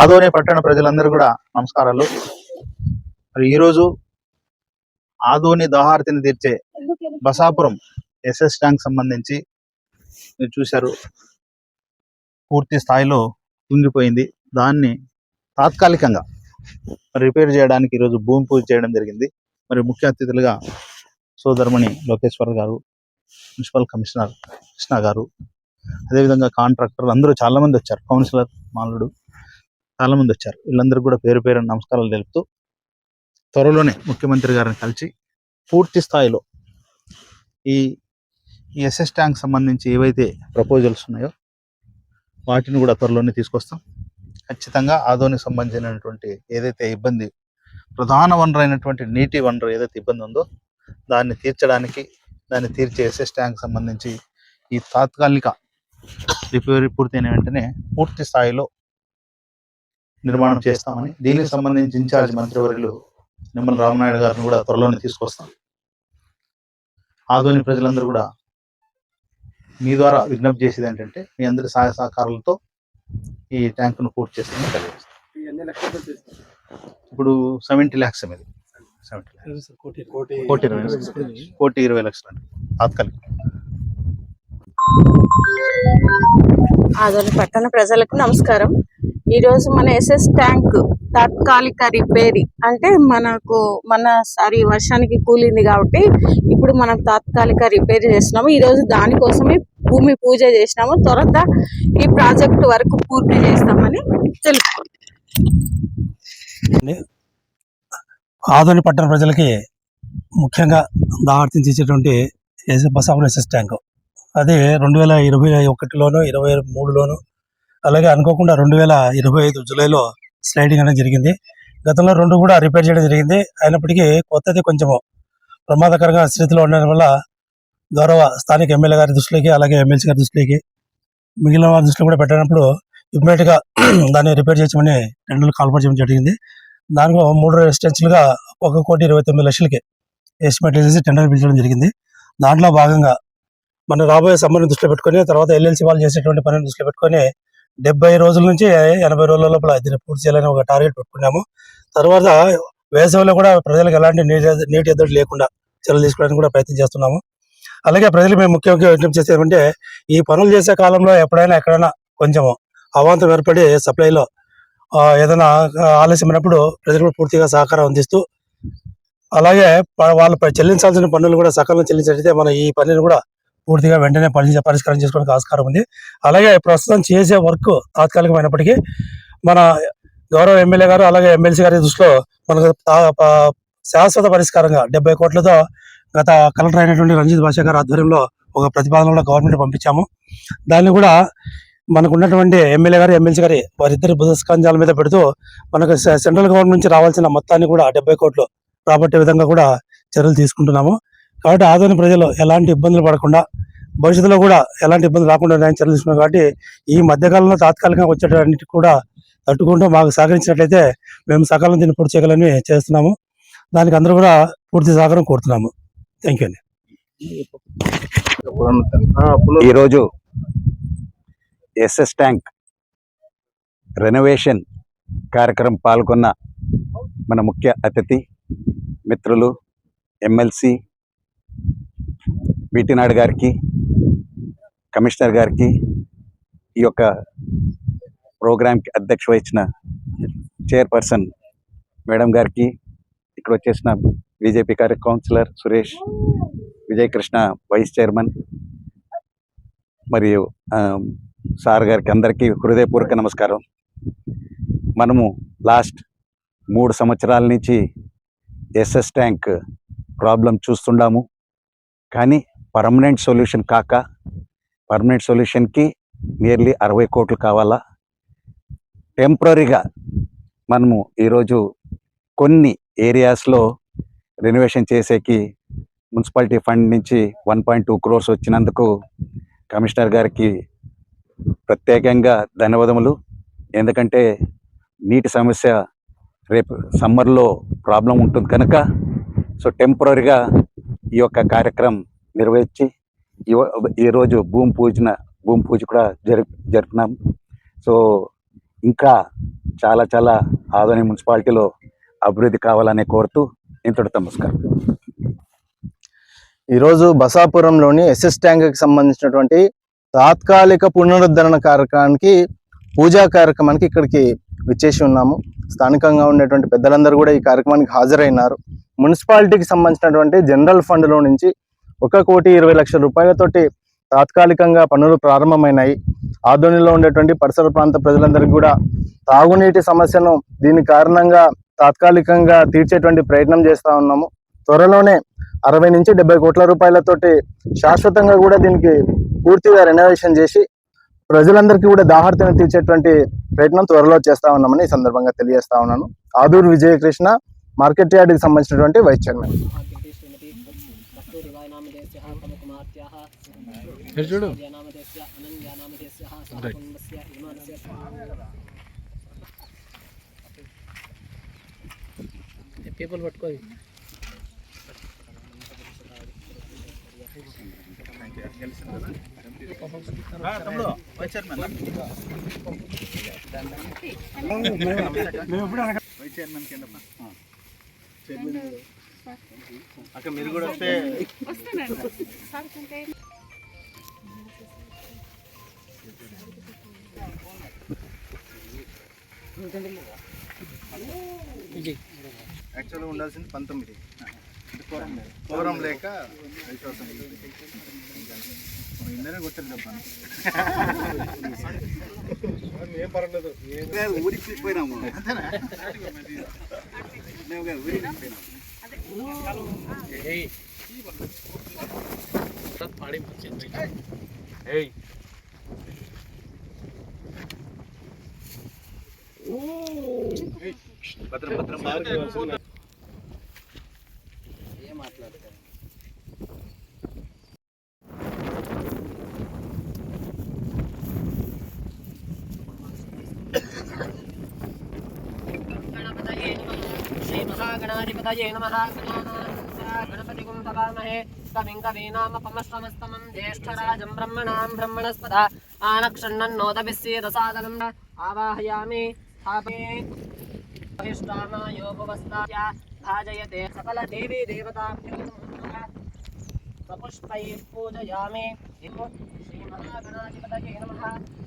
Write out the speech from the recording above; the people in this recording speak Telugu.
ఆదోని పట్టణ ప్రజలందరూ కూడా నమస్కారాలు. మరి ఈరోజు ఆదోని దాహార్తిని తీర్చే బసాపురం ఎస్ఎస్ ట్యాంక్ సంబంధించి మీరు చూశారు. పూర్తి స్థాయిలో కుంగిపోయింది. దాన్ని తాత్కాలికంగా రిపేర్ చేయడానికి ఈరోజు భూమి పూజ చేయడం జరిగింది. మరి ముఖ్య అతిథులుగా సోదరమణి లోకేశ్వర్ గారు మున్సిపల్ కమిషనర్ కృష్ణ గారు అదేవిధంగా కాంట్రాక్టర్ అందరూ చాలా మంది వచ్చారు. కౌన్సిలర్ మాలుడు చాలా మంది వచ్చారు. వీళ్ళందరూ కూడా పేరు పేరు నమస్కారాలు తెలుపుతూ త్వరలోనే ముఖ్యమంత్రి గారిని కలిసి పూర్తి స్థాయిలో ఈ ఈ ఎస్ఎస్ ట్యాంక్ సంబంధించి ఏవైతే ప్రపోజల్స్ ఉన్నాయో వాటిని కూడా త్వరలోనే తీసుకొస్తాం. ఖచ్చితంగా ఆదోనికి సంబంధించినటువంటి ఏదైతే ఇబ్బంది ప్రధాన వనరు అయినటువంటి నీటి వనరు ఏదైతే ఇబ్బంది ఉందో దాన్ని తీర్చడానికి దాన్ని తీర్చే ఎస్ఎస్ ట్యాంక్ సంబంధించి ఈ తాత్కాలిక రిపేరీ పూర్తయిన వెంటనే పూర్తి స్థాయిలో నిర్మాణం చేస్తామని దీనికి సంబంధించి ఇన్ఛార్జ్ మంత్రివర్యులు నిమ్మల రామనాయుడు గారిని కూడా త్వరలోనే తీసుకొస్తాం. ఆధునిక ప్రజలందరూ కూడా మీ ద్వారా విజ్ఞప్తి చేసేది ఏంటంటే మీ అందరి సహాయ సహకారాలతో ఈ ట్యాంకును పూర్తి చేస్తామని తెలియజేస్తాం. ఇప్పుడు సెవెంటీ ల్యాక్స్ అనేది సెవెంటీ కోటి ఇరవై. లక్షలు. కోటి ఇరవై లక్షలు అండి. తాత్కాలిక. ఆదోని పట్టణ ప్రజలకు నమస్కారం. ఈ రోజు మన ఎస్ఎస్ ట్యాంక్ తాత్కాలిక రిపేర్ అంటే మనకు మన సారి వర్షానికి కూలింది కాబట్టి ఇప్పుడు మనం తాత్కాలిక రిపేర్ చేస్తున్నాము. ఈ రోజు దానికోసమే భూమి పూజ చేసినాము. తర్వాత ఈ ప్రాజెక్ట్ వరకు పూర్తి చేస్తామని తెలుసుకోండి ఆదోని పట్టణ ప్రజలకి ముఖ్యంగా దాహార్తిని తీసేటువంటి ఎస్- బసాపురం ఎస్ఎస్ ట్యాంక్. అది రెండు వేల ఇరవై ఒకటిలోను ఇరవై మూడులోను అలాగే అనుకోకుండా రెండు వేల ఇరవై ఐదు జూలైలో స్లైడింగ్ అనేది జరిగింది. గతంలో రెండు కూడా రిపేర్ చేయడం జరిగింది. అయినప్పటికీ కొత్తది కొంచెం ప్రమాదకరంగా స్థితిలో ఉండడం వల్ల గౌరవ స్థానిక ఎమ్మెల్యే గారి దృష్టిలోకి అలాగే ఎమ్మెల్సీ గారి దృష్టిలోకి మిగిలిన వారి దృష్టిలో కూడా పెట్టినప్పుడు ఇమ్మీడియట్గా దాన్ని రిపేర్ చేయమని టెండర్లు కాల్పర్ చేయడం జరిగింది. దానిలో మూడు రెసిడెన్షియల్గా ఒక కోటి ఇరవై తొమ్మిది లక్షలకి ఎస్టిమేట్ చేసి టెండర్ పిలిచడం జరిగింది. దాంట్లో భాగంగా మన రాబోయే సమ్మర్ని దృష్టిలో పెట్టుకొని తర్వాత ఎల్ఎల్సి వాళ్ళు చేసేటువంటి పనిని దృష్టిలో పెట్టుకొని డెబ్బై రోజుల నుంచి ఎనభై రోజుల లోపల దీన్ని పూర్తి చేయాలని ఒక టార్గెట్ పెట్టుకున్నాము. తర్వాత వేసవిలో కూడా ప్రజలకు ఎలాంటి నీటి నీటి ఎద్దడి లేకుండా చర్యలు తీసుకోవడానికి కూడా ప్రయత్నం చేస్తున్నాము. అలాగే ప్రజలు మేము ముఖ్యంగా విజ్ఞప్తి చేసేది ఏమంటే ఈ పనులు చేసే కాలంలో ఎప్పుడైనా ఎక్కడైనా కొంచెం అవాంతం ఏర్పడి సప్లైలో ఏదైనా ఆలస్యమైనప్పుడు ప్రజలు పూర్తిగా సహకారం అందిస్తూ అలాగే ప- వాళ్ళు చెల్లించాల్సిన పన్నులు కూడా సకాలంలో చెల్లించినట్లయితే మనం ఈ పనిని కూడా పూర్తిగా వెంటనే పరిశీ పరిష్కారం చేసుకోవడానికి ఆస్కారం ఉంది. అలాగే ప్రస్తుతం చేసే వర్క్ తాత్కాలికమైనప్పటికీ మన గౌరవ ఎమ్మెల్యే గారు అలాగే ఎమ్మెల్సీ గారి దృష్టిలో మనకు తా- శాశ్వత పరిష్కారంగా డెబ్బై కోట్లతో గత కలెక్టర్ అయినటువంటి రంజిత్ భాష గారి ఆధ్వర్యంలో ఒక ప్రతిపాదన కూడా గవర్నమెంట్ పంపించాము. దాన్ని కూడా మనకు ఉన్నటువంటి ఎమ్మెల్యే గారు ఎమ్మెల్సీ గారి వారిద్దరి బుధస్కంజాల మీద పెడుతూ మనకు సె- సెంట్రల్ గవర్నమెంట్ నుంచి రావాల్సిన మొత్తాన్ని కూడా డెబ్బై కోట్లు రాబట్టే విధంగా కూడా చర్యలు తీసుకుంటున్నాము. కాబట్టి ఆదోని ప్రజలు ఎలాంటి ఇబ్బందులు పడకుండా భవిష్యత్తులో కూడా ఎలాంటి ఇబ్బందులు రాకుండా నేను చర్యలు తీసుకున్నాను కాబట్టి ఈ మధ్యకాలంలో తాత్కాలికంగా వచ్చేటన్నిటి కూడా తట్టుకుంటూ మాకు సహకరించినట్లయితే మేము సకాలం దీన్ని పూర్తి చేయగలని చేస్తున్నాము. దానికి అందరూ కూడా పూర్తి సహకారం కోరుతున్నాము. థ్యాంక్ యూ అండి. ఈరోజు ఎస్ఎస్ ట్యాంక్ రెనోవేషన్ కార్యక్రమం పాల్గొన్న మన ముఖ్య అతిథి మిత్రులు ఎమ్మెల్సీ వీటినాడు గారికి కమిషనర్ గారికి ఈ యొక్క ప్రోగ్రాంకి అధ్యక్ష వహించిన చైర్పర్సన్ మేడం గారికి ఇక్కడ వచ్చేసిన బీజేపీ కార్య councillor Suresh Vijayakrishna vice chairman మరియు సార్ గారికి అందరికీ హృదయపూర్వక నమస్కారం. మనము లాస్ట్ మూడు సంవత్సరాల నుంచి ఎస్ఎస్ ట్యాంక్ ప్రాబ్లం చూస్తున్నాము కానీ పర్మనెంట్ సొల్యూషన్ కాక పర్మనెంట్ సొల్యూషన్కి నియర్లీ అరవై కోట్లు కావాలా? టెంపరీగా మనము ఈరోజు కొన్ని ఏరియాస్లో రెనోవేషన్ చేసేకి మున్సిపాలిటీ ఫండ్ నుంచి వన్ పాయింట్ టూ క్రోర్స్ వచ్చినందుకు కమిషనర్ గారికి ప్రత్యేకంగా ధన్యవాదములు. ఎందుకంటే నీటి సమస్య రేపు సమ్మర్లో ప్రాబ్లం ఉంటుంది కనుక సో టెంపరీగా ఈ యొక్క కార్యక్రమం నిర్వహించి ఈరోజు భూమి పూజన భూమి పూజ కూడా జరి జరిపినాం సో ఇంకా చాలా చాలా ఆదోని మున్సిపాలిటీలో అభివృద్ధి కావాలని కోరుతూ ఇంతటితో నమస్కారం. ఈరోజు బసాపురంలోని ఎస్ఎస్ ట్యాంక్కి సంబంధించినటువంటి తాత్కాలిక పునరుద్ధరణ కార్యక్రమానికి పూజా కార్యక్రమానికి ఇక్కడికి విచ్చేసి ఉన్నాము. స్థానికంగా ఉండేటువంటి పెద్దలందరూ కూడా ఈ కార్యక్రమానికి హాజరైనారు. మున్సిపాలిటీకి సంబంధించినటువంటి జనరల్ ఫండ్లో నుంచి ఒక కోటి ఇరవై లక్షల రూపాయలతోటి తాత్కాలికంగా పనులు ప్రారంభమైనాయి. ఆధ్వర్యంలో ఉండేటువంటి పరిసర ప్రాంత ప్రజలందరికీ కూడా తాగునీటి సమస్యను దీని కారణంగా తాత్కాలికంగా తీర్చేటువంటి ప్రయత్నం చేస్తూ ఉన్నాము. త్వరలోనే అరవై నుంచి డెబ్బై కోట్ల రూపాయలతోటి శాశ్వతంగా కూడా దీనికి పూర్తిగా రెనోవేషన్ చేసి ప్రజలందరికీ కూడా దాహార్తను తీర్చేటువంటి ప్రయత్నం త్వరలో చేస్తా ఉన్నామని ఈ సందర్భంగా తెలియజేస్తా ఉన్నాను. ఆదూరు విజయకృష్ణ మార్కెట్ యార్డ్కి సంబంధించినటువంటి వైస్ చైర్మన్. చూడు? పేపర్ పట్టుకో అక్కడ మీరు కూడా వస్తే యాక్చువల్గా ఉండాల్సింది పంతొమ్మిది. కోరం లేక విశ్వాసం ఇందరే కొట్టారు చెప్పాను ఊరికి పోయినాము భద్రం భద్రం బాగా श्रीमहागणाधिपतये नमः गणपतिगुं भवामहे कविं कवीनामपमश्रमस्तमं ज्येष्ठराजं ब्रह्मणां ब्रह्मणस्पदा आनक्षण्णन्नोदभिस्येदसादनम् आवाहयामि स्थापये बहिष्टामायोपवस्थाया भाजयते। सकलदेवी देवताभ्यो सपुष्पैः पूजयामि। श्रीमहागणाधिपतये नमः।